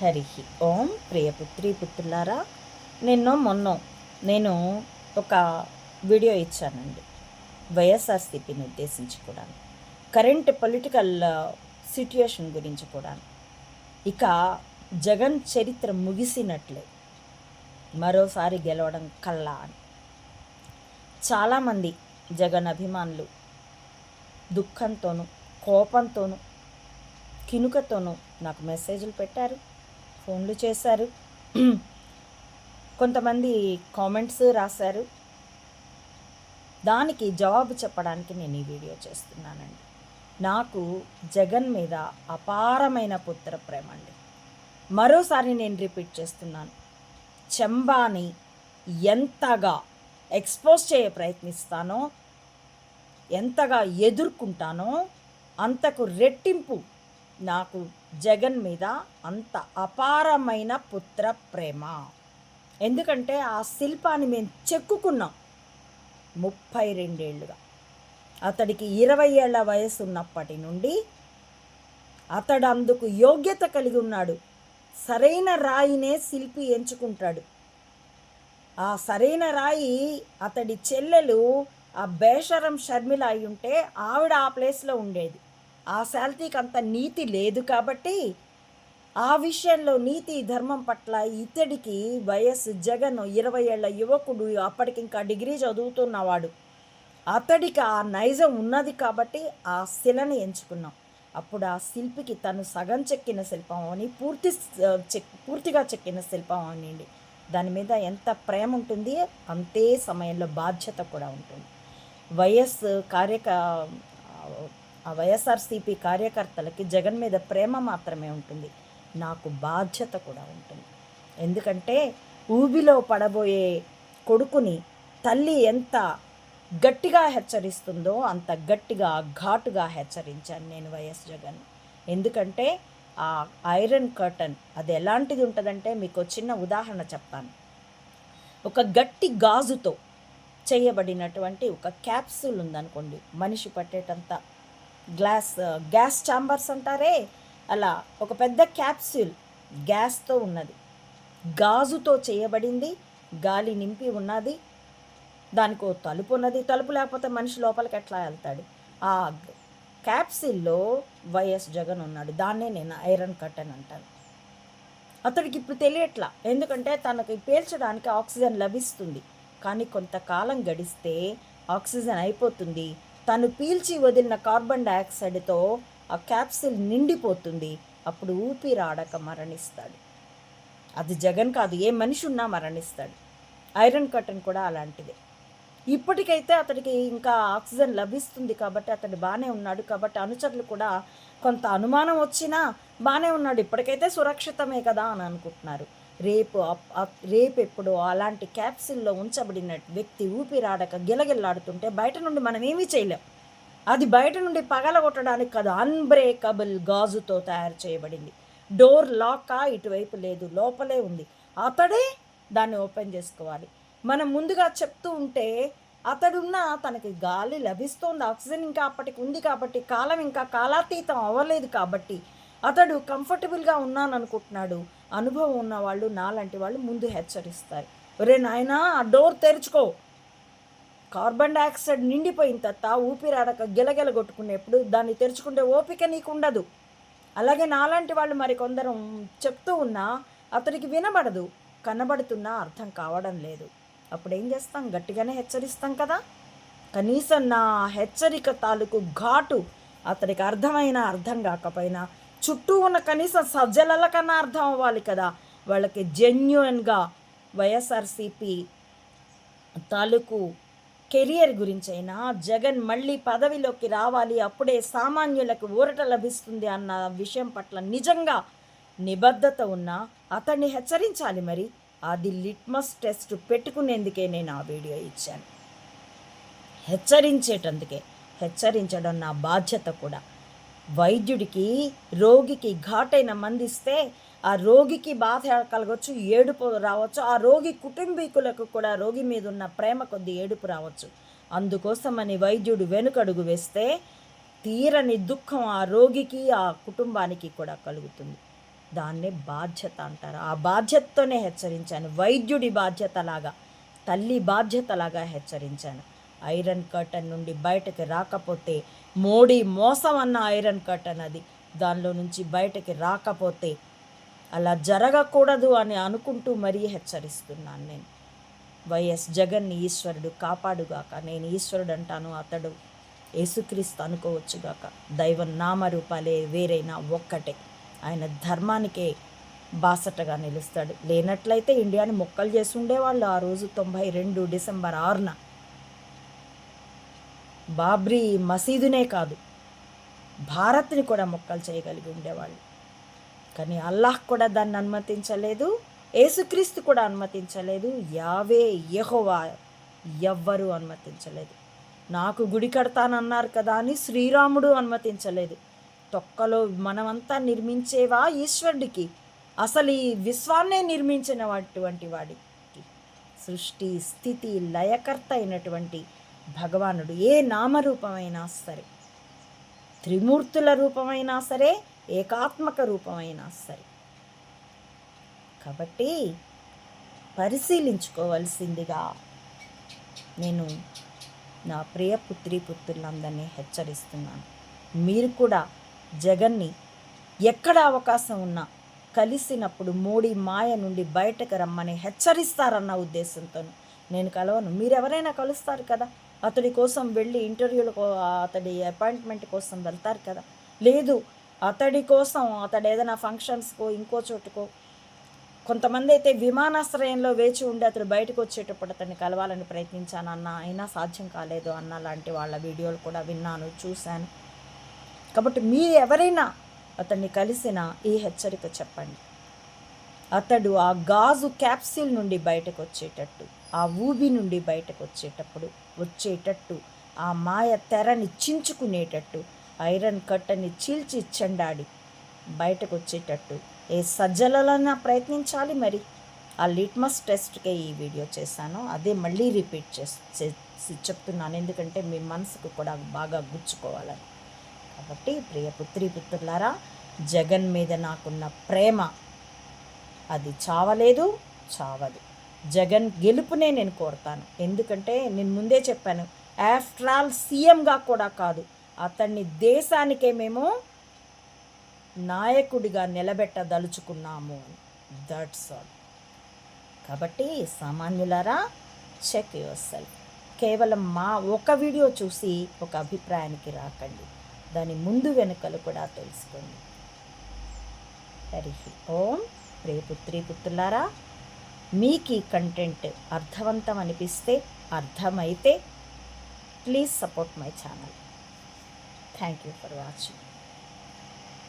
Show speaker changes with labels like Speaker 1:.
Speaker 1: హరి ఓం ప్రియపుత్రి పుత్రులారా నిన్న మొన్న నేను ఒక వీడియో ఇచ్చానండి. వైఎస్ఆర్సీపీని ఉద్దేశించి కూడా కరెంట్ పొలిటికల్ సిట్యుయేషన్ గురించి కూడా ఇక జగన్ చరిత్ర ముగిసినట్లే మరోసారి గెలవడం కల్లా అని. చాలామంది జగన్ అభిమానులు దుఃఖంతోనూ కోపంతోనూ కినుకతోనూ నాకు మెసేజ్లు పెట్టారు. ఫోన్లు చేశారు. కొంతమంది కామెంట్స్ రాశారు. దానికి జవాబు చెప్పడానికి నేను ఈ వీడియో చేస్తున్నానండి. నాకు జగన్ మీద అపారమైన పుత్ర ప్రేమ అండి. మరోసారి నేను రిపీట్ చేస్తున్నాను. చెంబాని ఎంతగా ఎక్స్పోజ్ చేయ ప్రయత్నిస్తానో ఎంతగా ఎదుర్కొంటానో అంతకు రెట్టింపు నాకు జగన్ మీద అంత అపారమైన పుత్ర ప్రేమ. ఎందుకంటే ఆ శిల్పాన్ని మేము చెక్కుకున్నాం ముప్పై రెండేళ్ళుగా అతడికి ఇరవై ఏళ్ళ వయసు ఉన్నప్పటి నుండి అతడు అందుకు యోగ్యత కలిగి ఉన్నాడు. సరైన రాయినే శిల్పి ఎంచుకుంటాడు. ఆ సరైన రాయి అతడి చెల్లెలు ఆ బేషరం షర్మిల అయి ఉంటే ఆవిడ ఆ ప్లేస్లో ఉండేది. ఆ శాల్తీకి అంత నీతి లేదు కాబట్టి ఆ విషయంలో నీతి ధర్మం పట్ల ఇతడికి వయస్సు జగన్ ఇరవై ఏళ్ళ యువకుడు అప్పటికి ఇంకా డిగ్రీ చదువుతున్నవాడు. అతడికి ఆ నైజం ఉన్నది కాబట్టి ఆ శిలని ఎంచుకున్నాం. అప్పుడు ఆ శిల్పికి తను సగం చెక్కిన శిల్పం అని పూర్తి చెక్ పూర్తిగా చెక్కిన శిల్పం అనండి దాని మీద ఎంత ప్రేమ ఉంటుంది అంతే సమయంలో బాధ్యత కూడా ఉంటుంది. వైఎస్ కార్యక ఆ వైఎస్ఆర్సీపీ కార్యకర్తలకి జగన్ మీద ప్రేమ మాత్రమే ఉంటుంది. నాకు బాధ్యత కూడా ఉంటుంది. ఎందుకంటే ఊబిలో పడబోయే కొడుకుని తల్లి ఎంత గట్టిగా హెచ్చరిస్తుందో అంత గట్టిగా ఘాటుగా హెచ్చరించాను నేను వైఎస్ జగన్. ఎందుకంటే ఆ ఐరన్ కర్టన్ అది ఎలాంటిది ఉంటుందంటే మీకు చిన్న ఉదాహరణ చెప్తాను. ఒక గట్టి గాజుతో చేయబడినటువంటి ఒక క్యాప్సూల్ ఉందనుకోండి మనిషి పట్టేటంత గ్లాస్ గ్యాస్ ఛాంబర్స్ అంటారే? అలా ఒక పెద్ద క్యాప్సూల్ గ్యాస్తో ఉన్నది. గాజుతో చేయబడింది గాలి నింపి ఉన్నది దానికి ఓ తలుపు ఉన్నది. తలుపు లేకపోతే మనిషి లోపలికి ఎట్లా వెళ్తాడు? ఆ క్యాప్సిల్లో వైఎస్ జగన్ ఉన్నాడు. దాన్నే నేను ఐరన్ కట్టన్ అంటాను. అతడికి ఇప్పుడు తెలియట్లా. ఎందుకంటే తనకి పీల్చడానికి ఆక్సిజన్ లభిస్తుంది. కానీ కొంతకాలం గడిస్తే ఆక్సిజన్ అయిపోతుంది. తను పీల్చి వదిలిన కార్బన్ డయాక్సైడ్తో ఆ క్యాప్సిల్ నిండిపోతుంది. అప్పుడు ఊపిరాడక మరణిస్తాడు. అది జగన్ కాదు ఏ మనిషి ఉన్నా మరణిస్తాడు. ఐరన్ కర్టన్ కూడా అలాంటిదే. ఇప్పటికైతే అతడికి ఇంకా ఆక్సిజన్ లభిస్తుంది కాబట్టి అతడు బాగానే ఉన్నాడు కాబట్టి అనుచరులు కూడా కొంత అనుమానం వచ్చినా బాగానే ఉన్నాడు. ఇప్పటికైతే సురక్షితమే కదా అని అనుకుంటున్నారు. రేపు రేపు ఎప్పుడు అలాంటి క్యాప్సిల్లో ఉంచబడిన వ్యక్తి ఊపిరాడక గిలగిల్లాడుతుంటే బయట నుండి మనం ఏమీ చేయలేం. అది బయట నుండి పగలగొట్టడానికి కాదు అన్బ్రేకబుల్ గాజుతో తయారు చేయబడింది. డోర్ లాకా ఇటువైపు లేదు లోపలే ఉంది. అతడే దాన్ని ఓపెన్ చేసుకోవాలి. మనం ముందుగా చెప్తూ ఉంటే అతడున్న తనకి గాలి లభిస్తోంది ఆక్సిజన్ ఇంకా అప్పటికి ఉంది కాబట్టి కాలం ఇంకా కాలాతీతం అవ్వలేదు కాబట్టి అతడు కంఫర్టబుల్గా ఉన్నాను అనుకుంటున్నాడు అనుభవం ఉన్న వాళ్ళు నాలాంటి వాళ్ళు ముందు హెచ్చరిస్తారు ఒరే నాయన ఆ డోర్ తెరుచుకో. కార్బన్ డైఆక్సైడ్ నిండిపోయిన తర్వాత ఊపిరాడక గిలగిల కొట్టుకునేప్పుడు దాన్ని తెరుచుకుంటే ఓపిక నీకు ఉండదు అలాగే నాలాంటి వాళ్ళు మరి కొందరం చెప్తూ ఉన్నా అతడికి వినబడదు. కనబడుతున్నా అర్థం కావడం లేదు. అప్పుడు ఏం చేస్తాం? గట్టిగానే హెచ్చరిస్తాం కదా? కనీసం నా హెచ్చరిక తాలూకు ఘాటు అతడికి అర్థమైనా అర్థం కాకపోయినా చుట్టూ ఉన్న కనీసం సజ్జలల కన్నా అర్థం అవ్వాలి కదా. వాళ్ళకి జెన్యున్గా వైఎస్ఆర్సిపి తాలూకు కెరియర్ గురించి అయినా జగన్ మళ్ళీ పదవిలోకి రావాలి అప్పుడే సామాన్యులకు ఊరట లభిస్తుంది అన్న విషయం పట్ల నిజంగా నిబద్ధత ఉన్న అతన్ని హెచ్చరించాలి మరి. అది లిట్మస్ టెస్ట్ పెట్టుకునేందుకే నేను ఆ వీడియో ఇచ్చాను. హెచ్చరించేటందుకే. హెచ్చరించడం నా బాధ్యత కూడా. వైద్యుడికి రోగికి ఘాటైన మందిస్తే ఆ రోగికి బాధ కలగవచ్చు ఏడుపు రావచ్చు. ఆ రోగి కుటుంబీకులకు కూడా రోగి మీద ఉన్న ప్రేమ కొద్ది ఏడుపు రావచ్చు. అందుకోసమని వైద్యుడు వెనుకడుగు వేస్తే తీరని దుఃఖం ఆ రోగికి ఆ కుటుంబానికి కూడా కలుగుతుంది. దాన్నే బాధ్యత అంటారు. ఆ బాధ్యతతోనే హెచ్చరించాను. వైద్యుడి బాధ్యతలాగా తల్లి బాధ్యతలాగా హెచ్చరించాను. ఐరన్ కర్టన్ నుండి బయటకు రాకపోతే మోడీ మోసం అన్న ఐరన్ కర్టన్ అది. దానిలో నుంచి బయటకి రాకపోతే అలా జరగకూడదు అని అనుకుంటూ మరీ హెచ్చరిస్తున్నాను నేను. వైఎస్ జగన్ని ఈశ్వరుడు కాపాడుగాక. నేను ఈశ్వరుడు అంటాను అతడు యేసుక్రీస్తు అనుకోవచ్చుగాక దైవం నామరూపాలే వేరైనా ఒక్కటే. ఆయన ధర్మానికే బాసటగా నిలుస్తాడు. లేనట్లయితే ఇండియాని మొక్కలు చేసి ఉండేవాళ్ళు. ఆ రోజు తొంభై రెండు డిసెంబర్ ఆరున బాబ్రీ మసీదునే కాదు భారత్ని కూడా మొక్కలు చేయగలిగి ఉండేవాళ్ళు. కానీ అల్లాహ్ కూడా దాన్ని అనుమతించలేదు ఏసుక్రీస్తు కూడా అనుమతించలేదు యావే యహోవా ఎవ్వరూ అనుమతించలేదు. నాకు గుడి కడతానన్నారు కదా అని శ్రీరాముడు అనుమతించలేదు. తొక్కలో మనమంతా నిర్మించేవా ఈశ్వరుడికి? అసలు ఈ విశ్వాన్నే నిర్మించినటువంటి వాడికి. సృష్టి స్థితి లయకర్త అయినటువంటి భగవానుడు ఏ నామరూపమైనా సరే త్రిమూర్తుల రూపమైనా సరే ఏకాత్మక రూపమైనా సరే. కాబట్టి పరిశీలించుకోవలసిందిగా నేను నా ప్రియ పుత్రి పుత్రులందరినీ హెచ్చరిస్తున్నాను. మీరు కూడా జగన్ని ఎక్కడ అవకాశం ఉన్నా కలిసినప్పుడు మోడీ మాయ నుండి బయటకు రమ్మని హెచ్చరిస్తారన్న ఉద్దేశంతో నేను కలవను. మీరెవరైనా కలుస్తారు కదా? అతడి కోసం వెళ్ళి ఇంటర్వ్యూల అతడి అపాయింట్మెంట్ కోసం వెళ్తారు కదా. లేదు అతడి కోసం అతడు ఏదైనా ఫంక్షన్స్కో ఇంకో చోటుకో కొంతమంది అయితే విమానాశ్రయంలో వేచి ఉండి అతడు బయటకు వచ్చేటప్పుడు అతన్ని కలవాలని ప్రయత్నించాను అన్న అయినా సాధ్యం కాలేదు అన్న లాంటి వాళ్ళ వీడియోలు కూడా విన్నాను చూశాను. కాబట్టి మీరు ఎవరైనా అతన్ని కలిసిన ఈ హెచ్చరిక చెప్పండి. అతడు ఆ గాజు క్యాప్సిల్ నుండి బయటకు వచ్చేటట్టు. ఆ ఊబి నుండి బయటకు వచ్చేటప్పుడు వచ్చేటట్టు ఆ మాయ తెరని చించుకునేటట్టు ఐరన్ కట్టని చీల్చి చెండాడి బయటకు వచ్చేటట్టు ఏ సజ్జలైనా ప్రయత్నించాలి మరి. ఆ లిట్మస్ టెస్ట్కే ఈ వీడియో చేశాను. అదే మళ్ళీ రిపీట్ చేసి చెప్తున్నాను. ఎందుకంటే మీ మనసుకు కూడా బాగా గుచ్చుకోవాలని. కాబట్టి ప్రియ పుత్రి పుత్రులారా జగన్ మీద నాకున్న ప్రేమ అది చావలేదు చావదు. జగన్ గెలుపునే నేను కోరుతాను. ఎందుకంటే నేను ముందే చెప్పాను ఆఫ్టర్ ఆల్ సీఎంగా కూడా కాదు అతన్ని దేశానికే మేము నాయకుడిగా నిలబెట్టదలుచుకున్నాము దట్స్ ఆల్ కాబట్టి సామాన్యులారా చెక్ యువర్ సెల్ఫ్ కేవలం మా ఒక వీడియో చూసి ఒక అభిప్రాయానికి రాకండి. దాని ముందు వెనుకలు కూడా తెలుసుకోండి. హరి ఓం. రేపు పుత్రులారా మీకు ఈ కంటెంట్ అర్థవంతం అనిపిస్తే అర్థమైతే please support my channel. Thank you for watching.